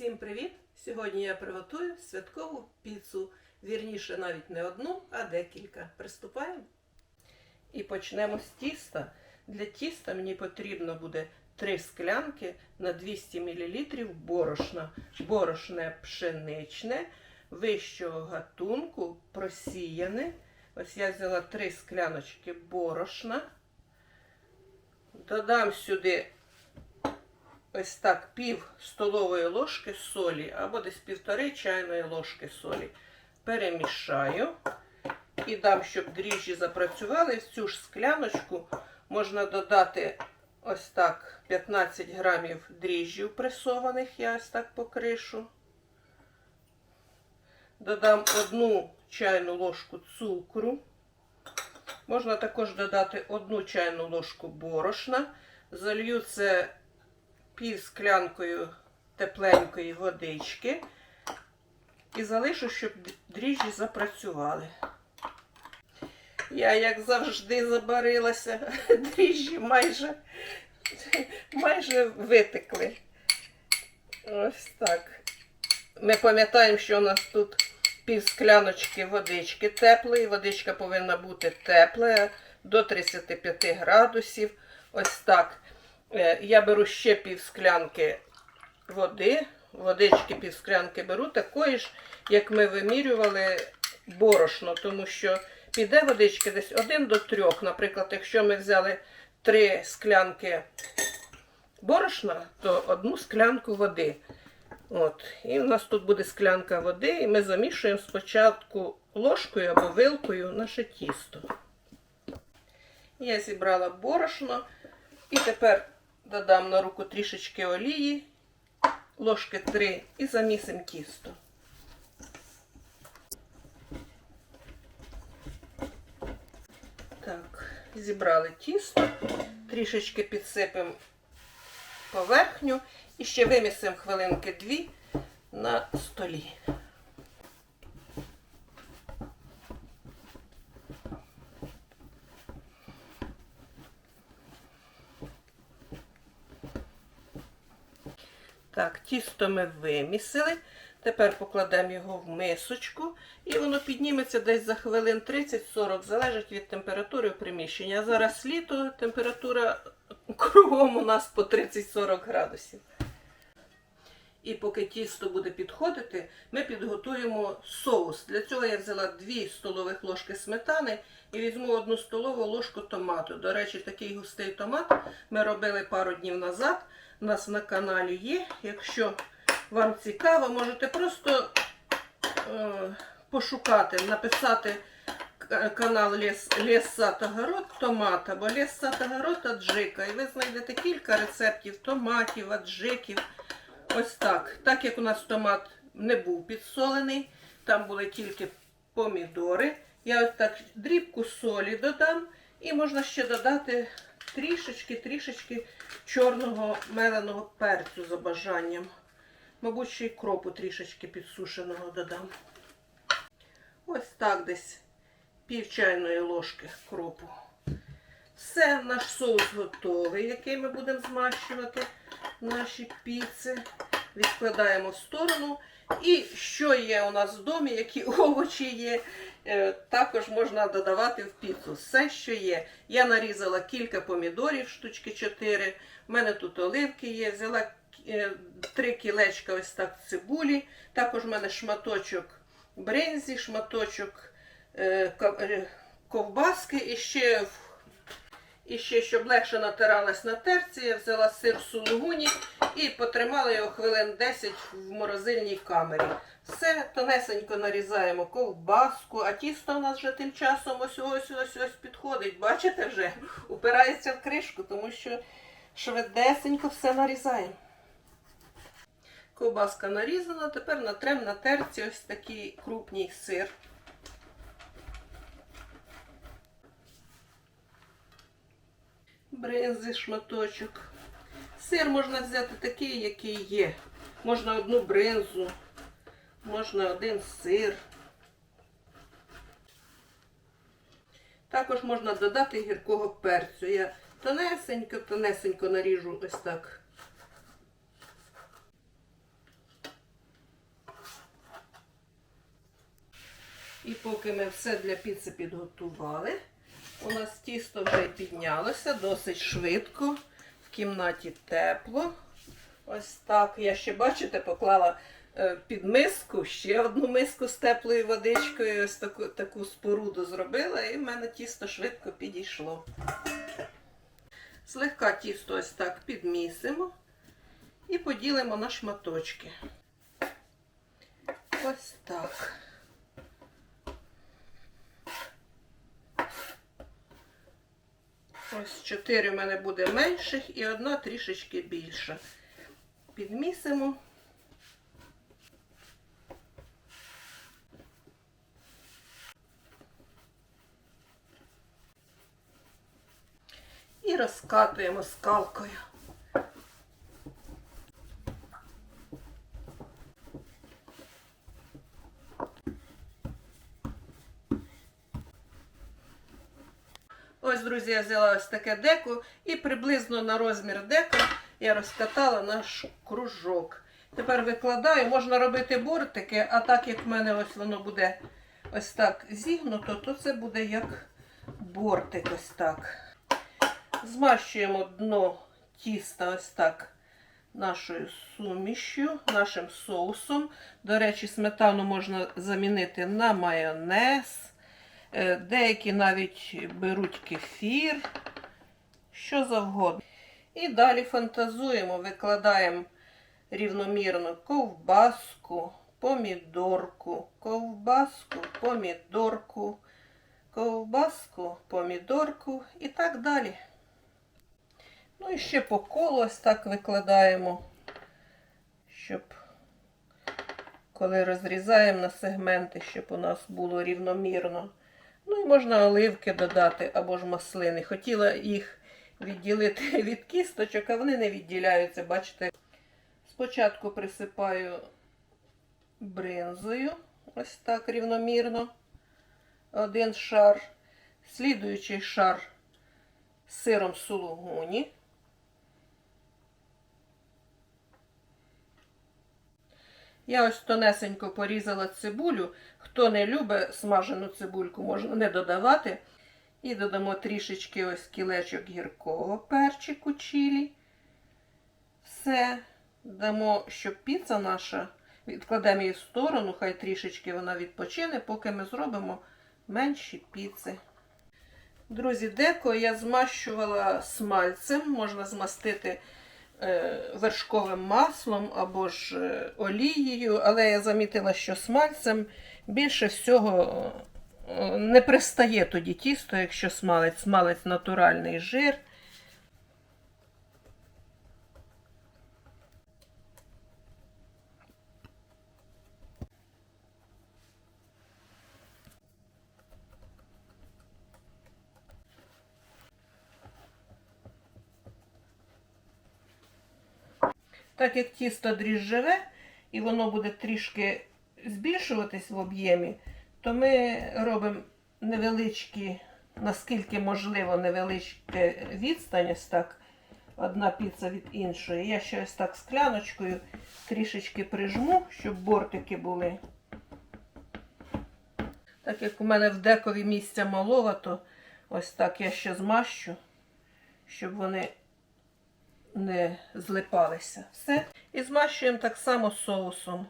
Всім привіт! Сьогодні я приготую святкову піцу. Вірніше, навіть не одну, а декілька. Приступаємо. І почнемо з тіста. Для тіста мені потрібно буде 3 склянки на 200 мл борошна. Борошне пшеничне, вищого гатунку, просіяне. Ось я взяла 3 скляночки борошна. Додам сюди ось так пів столової ложки солі або десь півтори чайної ложки солі. Перемішаю і дам, щоб дріжджі запрацювали. В цю ж скляночку можна додати ось так 15 грамів дріжджів пресованих, я ось так покришу. Додам одну чайну ложку цукру. Можна також додати одну чайну ложку борошна. Залью це пів склянкою тепленької водички і залишу, щоб дріжджі запрацювали. Я, як завжди, забарилася, дріжджі майже, майже витекли. Ось так. Ми пам'ятаємо, що у нас тут пів скляночки водички теплої. Водичка повинна бути тепла до 35 градусів. Ось так. Е, Я беру ще пів склянки води. Водички пів склянки беру, такої ж, як ми вимірювали борошно, тому що піде водички десь 1 до 3. Наприклад, якщо ми взяли 3 склянки борошна, то одну склянку води. От. І в нас тут буде склянка води, і ми замішуємо спочатку ложкою або вилкою наше тісто. Я зібрала борошно і тепер додам на руку трішечки олії, ложки 3 і замісимо тісто. Так, зібрали тісто, трішечки підсипемо поверхню і ще вимісимо хвилинки дві на столі. Так, тісто ми вимісили. Тепер покладемо його в мисочку і воно підніметься десь за хвилин 30-40, залежить від температури в приміщенні. А зараз літо, температура кругом у нас по 30-40 градусів. І поки тісто буде підходити, ми підготуємо соус. Для цього я взяла 2 столових ложки сметани і візьму 1 столову ложку томату. До речі, такий густий томат ми робили пару днів назад. У нас на каналі є. Якщо вам цікаво, можете просто е, пошукати, написати канал Лес, Лес Сад Огород Томат або Лес Сад Огород Аджика. І ви знайдете кілька рецептів томатів, аджиків. Ось так. Так як у нас томат не був підсолений, там були тільки помідори. Я ось так дрібку солі додам. І можна ще додати трішечки-трішечки чорного меленого перцю за бажанням. Мабуть, ще й кропу трішечки підсушеного додам. Ось так десь пів чайної ложки кропу. Все, наш соус готовий, який ми будемо змащувати наші піци. Відкладаємо в сторону. І що є у нас в домі, які овочі є, також можна додавати в піцу. Все, що є. Я нарізала кілька помідорів, штучки 4. У мене тут оливки є. Взяла е, три кілечка ось так цибулі. Також в мене шматочок бринзі, шматочок е, е, ковбаски і ще в і ще, щоб легше натиралась на терці, я взяла сир сулугуні і потримала його хвилин 10 в морозильній камері. Все тонесенько нарізаємо ковбаску, а тісто у нас вже тим часом ось ось ось ось підходить. Бачите вже? Упирається в кришку, тому що швидесенько все нарізаємо. Ковбаска нарізана, тепер натрем на терці ось такий крупній сир. бринзи, шматочок. Сир можна взяти такий, який є. Можна одну бринзу, можна один сир. Також можна додати гіркого перцю. Я тонесенько-тонесенько наріжу ось так. І поки ми все для піци підготували у нас тісто вже піднялося досить швидко. В кімнаті тепло. Ось так. Я ще, бачите, поклала е, під миску ще одну миску з теплою водичкою. Ось таку, таку споруду зробила, і в мене тісто швидко підійшло. Слегка тісто ось так підмісимо і поділимо на шматочки. Ось так. Ось чотири в мене буде менших і одна трішечки більша. Підмісимо. І розкатуємо скалкою. Ось, друзі, я взяла ось таке деко і приблизно на розмір дека я розкатала наш кружок. Тепер викладаю, можна робити бортики, а так як в мене ось воно буде ось так зігнуто, то це буде як бортик ось так. Змащуємо дно тіста ось так нашою сумішю, нашим соусом. До речі, сметану можна замінити на майонез. Е, Деякі навіть беруть кефір, що завгодно. І далі фантазуємо, викладаємо рівномірно ковбаску, помідорку, ковбаску, помідорку, ковбаску, помідорку і так далі. Ну і ще по колу ось так викладаємо, щоб коли розрізаємо на сегменти, щоб у нас було рівномірно. Ну і можна оливки додати або ж маслини. Хотіла їх відділити від кісточок, а вони не відділяються. Бачите, спочатку присипаю бринзою, ось так рівномірно. Один шар, слідуючий шар сиром сулугуні. Я ось тонесенько порізала цибулю. Хто не любить смажену цибульку, можна не додавати. І додамо трішечки ось кілечок гіркого перчику чилі. Все. Дамо, щоб піца наша, відкладемо її в сторону, хай трішечки вона відпочине, поки ми зробимо менші піци. Друзі, деко я змащувала смальцем, можна змастити вершковим маслом або ж е, олією, але я замітила, що смальцем більше всього е, не пристає тоді тісто, якщо смалець, смалець натуральний жир. Так як тісто дріжджеве і воно буде трішки збільшуватись в об'ємі, то ми робимо невеличкі, наскільки можливо, невеличке відстань, ось так, одна піца від іншої. Я ще ось так скляночкою трішечки прижму, щоб бортики були. Так як у мене в декові місця малого, то ось так я ще змащу, щоб вони не злипалися. Все. І змащуємо так само соусом.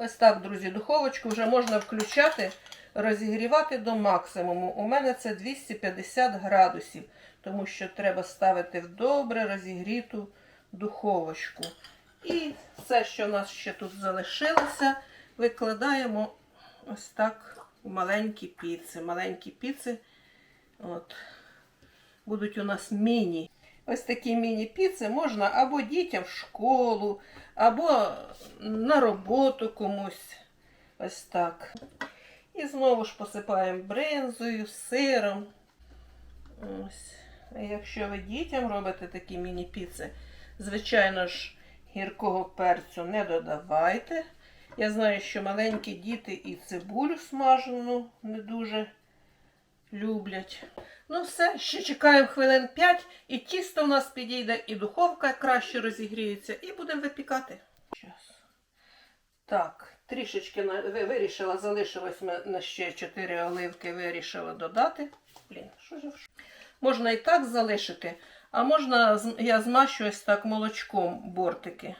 Ось так, друзі, духовочку вже можна включати, розігрівати до максимуму. У мене це 250 градусів, тому що треба ставити в добре розігріту духовочку. І все, що у нас ще тут залишилося, викладаємо ось так у маленькі піци. Маленькі піци от, будуть у нас міні. Ось такі міні-піци можна або дітям в школу, або на роботу комусь. Ось так. І знову ж посипаємо бринзою, сиром. Ось. Якщо ви дітям робите такі міні-піци, звичайно ж, гіркого перцю не додавайте. Я знаю, що маленькі діти і цибулю смажену не дуже люблять. Ну все, ще чекаємо хвилин 5, і тісто у нас підійде, і духовка краще розігріється, і будемо випікати. Так, трішечки вирішила, залишилось на ще 4 оливки, вирішила додати. Блін, що ж Можна і так залишити, а можна я змащу ось так молочком бортики.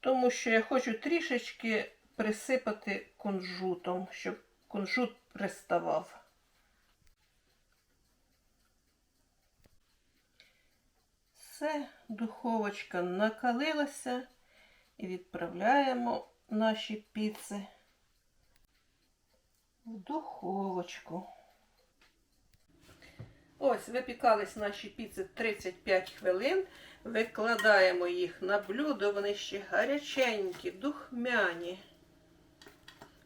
Тому що я хочу трішечки присипати кунжутом, щоб кунжут приставав. Все, духовочка накалилася і відправляємо наші піци в духовочку. Ось, випікались наші піци 35 хвилин. Викладаємо їх на блюдо, вони ще гаряченькі, духмяні.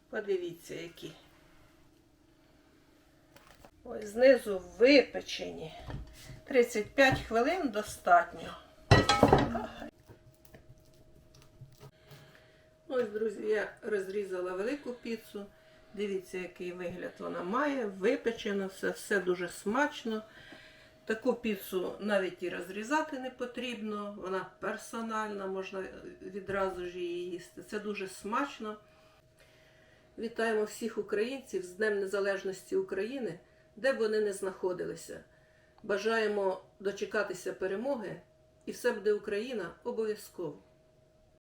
Подивіться, які. Ось знизу випечені. 35 хвилин достатньо. Ось, друзі, я розрізала велику піцу. Дивіться, який вигляд вона має. Випечено все, все дуже смачно. Таку піцу навіть і розрізати не потрібно. Вона персональна, можна відразу ж її їсти. Це дуже смачно. Вітаємо всіх українців з Днем Незалежності України, де б вони не знаходилися. Бажаємо дочекатися перемоги, і все буде Україна обов'язково.